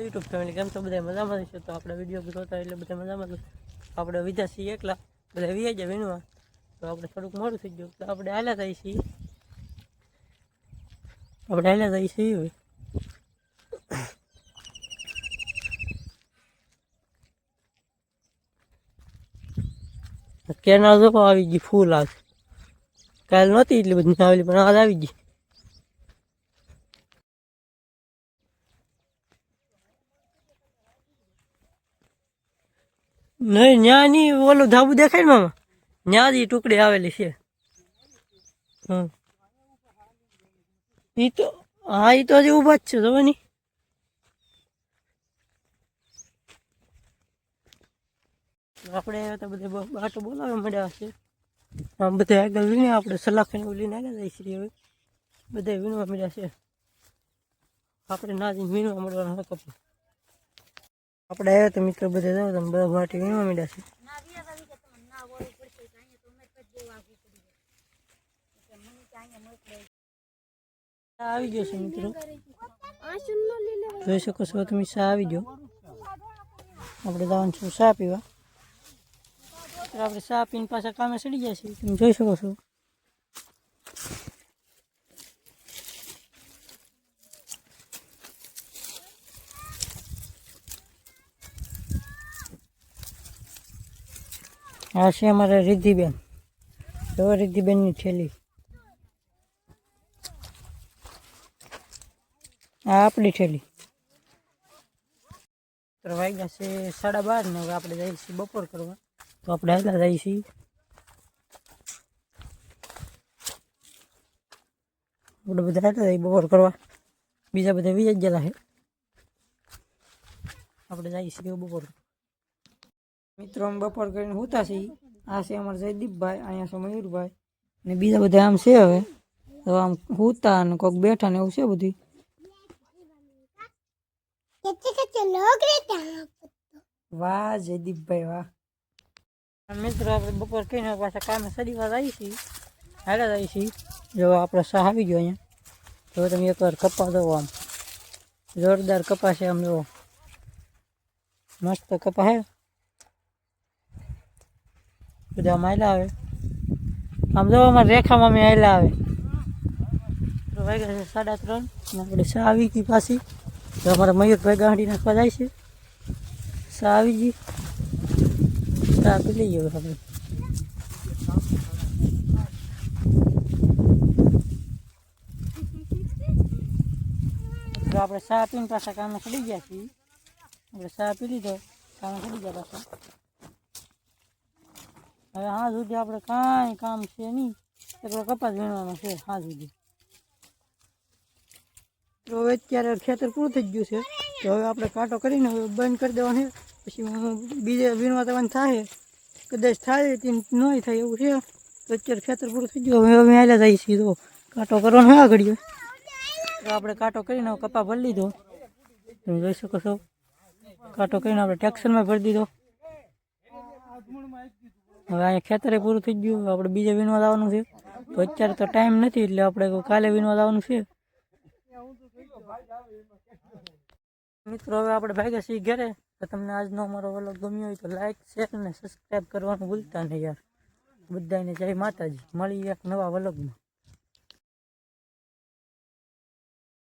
YouTube family કેમ છો? બધા મજામાં છો? તો આપણે વીડિયો જોતા એટલે બધા મજામાં. આપણે છીએ એકલા. બધા વી જાય વિનવા તો આપણે થોડુંક મોડું થઈ ગયું. તો આપણે હાલ્યા થઈ છીએ. આપણે હાલ્યા થઈ છીએ કેના જો આવી ગઈ ફૂલ આજ. કાલ નહોતી એટલી બધી આવેલી પણ આજ આવી ગઈ. નહીં ન્યા નહીં ઓલું ધાબુ દેખાય ને મામા? ન્યા જ ટુકડી આવેલી છે. હમ. એ તો, હા એ તો હજી ઊભા જ છે જોવે ની આપણે તો બધે બાટો બોલાવવા મળ્યા છે. આમ બધા આગળ વીણે આપણે સલાખીને લઈને આગળ જઈ છીએ હવે. બધા વીણવા મળ્યા છે. આપણે ના જઈને વીણવા મળવાના કપડું આપણે આવ્યા તો મિત્રો બધા જાઓ, તમે બધા માટી વીણવા મળ્યા છે. આવી ગયો છે મિત્રો. જોઈ શકો છો, તમે ચા આવી ગયો. આપણે જવાનું છું ચા પીવા. આપણે સા પીને પાછા કામે ચડી જાય છે તમે જોઈ શકો છો. આ છે અમારા રિદ્ધિબેન. જો રિદ્ધિબેનની થેલી. આ આપણી થેલી. તો વાગ્યા છે, સાડા બાર ને હવે આપણે જઈએ છીએ બપોર કરવા. તો આપણે આગળ જઈએ છીએ. આપણે બધા આગળ જઈએ બપોર કરવા. બીજા બધા બીજા ગયેલા છે. આપણે જઈએ છીએ બપોર. મિત્રો અમે બપોર કરીને હોતા છીએ. આ છે અમારા જયદીપભાઈ અહીંયા છે મયુરભાઈ ને બીજા બધા આમ છે હવે. તો આમ હોતા ને કોઈક બેઠા ને એવું છે બધું? વાહ જયદીપભાઈ વાહ. મિત્રો આપણે બપોર કહીને પાછા કામે સડીવા આવી છીએ. હાલા આવી છીએ. જો આપણો શાહ આવી ગયો અહીંયા. જો તમે એકવાર કપા દો આમ. જોરદાર કપા છે આમ જો. મસ્ત કપા હે. બધા માયલા આવે આમ જો અમારે રેખામાં મેં આયલા આવે તો વાગ્યા છે સાડા ત્રણ. અને આપણે શા આવી ગઈ પાછી. તો અમારા મયુરભાઈ ગાંડી નાખવા જાય છે. શા આવી ગઈ. શા પી લઈએ હવે આપણે. તો આપણે શા પીને પાછા કામે ચડી ગયા છીએ. આપણે શા પી લીધો. કામે ચડી ગયા પાછા. હવે હા સુધી આપણે કાંઈ કામ છે નહીં. એકલો કપાસ વીણવાનો છે હા સુધી. તો હવે અત્યારે ખેતર પૂરું થઈ ગયું છે. તો હવે આપણે કાંટો કરીને હવે બંધ કરી દેવાનો પછી બીજે વીણવા જવાનું થાય. કદાચ થાય તે નહીં થાય એવું છે. તો અત્યારે ખેતર પૂરું થઈ ગયું. હવે અમે આવેલા જઈએ છીએ તો કાંટો કરવાનો આ ઘડીએ તો આપણે કાંટો કરીને કપા ભરી લીધો. તમે જોઈ શકો છો. કાંટો કરીને આપણે ટેક્સરમાં ભરી દીધો. હવે અહીંયા ખેતરે પૂરું થઈ ગયું, આપણે બીજે વિનવા જવાનું છે. તો અત્યારે તો ટાઈમ નથી, એટલે આપણે કાલે વિનવા જવાનું છે. મિત્રો, હવે આપણે ભાગ્યા છીએ ઘરે. તો તમને આજનો અમારો વલોગ ગમ્યો હોય તો લાઈક શેર અને સબસ્ક્રાઈબ કરવાનું ભૂલતા નહીં યાર. બધાને જય માતાજી. મળીએ એક નવા વ્લોગમાં.